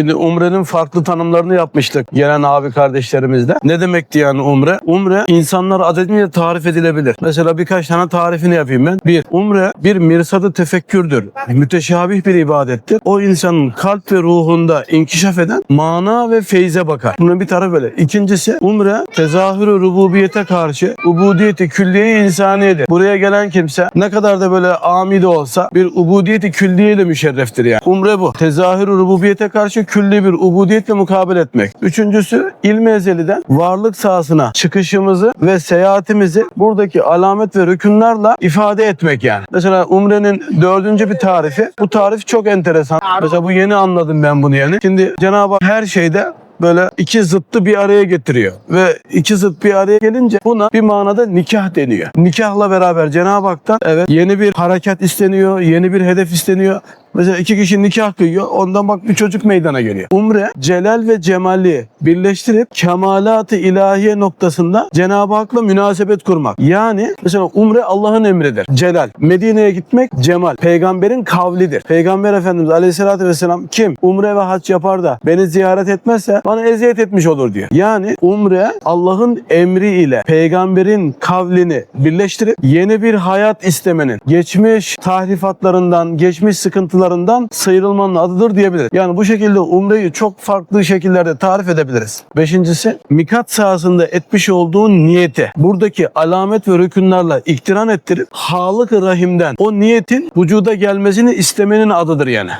Şimdi umrenin farklı tanımlarını yapmıştık gelen abi kardeşlerimizle. Ne demekti yani umre? Umre insanlar adedince tarif edilebilir. Mesela birkaç tane tarifini yapayım ben. Bir, umre bir mirsadı tefekkürdür. Müteşabih bir ibadettir. O insanın kalp ve ruhunda inkişaf eden mana ve feyze bakar. Bunun bir tarafı böyle. İkincisi umre tezahürü rububiyete karşı ubudiyeti külliye insaniyedir. Buraya gelen kimse ne kadar da böyle ami de olsa bir ubudiyeti külliyeyle müşerreftir yani. Umre bu. Tezahürü rububiyete karşı külli bir ubudiyetle mukabele etmek. Üçüncüsü ilmi ezeliden varlık sahasına çıkışımızı ve seyahatimizi buradaki alamet ve rükünlerle ifade etmek yani. Mesela umrenin dördüncü bir tarifi. Bu tarif çok enteresan. Mesela bu yeni anladım ben bunu yani. Şimdi Cenab-ı Hak her şeyde böyle iki zıttı bir araya getiriyor. Ve iki zıt bir araya gelince buna bir manada nikah deniyor. Nikahla beraber Cenab-ı Hak'tan evet yeni bir harekat isteniyor, yeni bir hedef isteniyor. Mesela iki kişi nikah kıyıyor, ondan bak bir çocuk meydana geliyor. Umre, celal ve cemali birleştirip kemalat-ı ilahiye noktasında Cenab-ı Hak'la münasebet kurmak. Yani mesela umre Allah'ın emridir. Celal. Medine'ye gitmek cemal. Peygamberin kavlidir. Peygamber Efendimiz Aleyhisselatü Vesselam kim? Umre ve hac yapar da beni ziyaret etmezse bana eziyet etmiş olur diyor. Yani umre Allah'ın emri ile peygamberin kavlini birleştirip yeni bir hayat istemenin, geçmiş tahrifatlarından, geçmiş sıkıntılarından sıyrılmanın adıdır diyebiliriz. Yani bu şekilde umreyi çok farklı şekillerde tarif edebiliriz. Beşincisi, mikat sahasında etmiş olduğun niyeti buradaki alamet ve rükünlerle iktiran ettirip halık rahimden o niyetin vücuda gelmesini istemenin adıdır yani.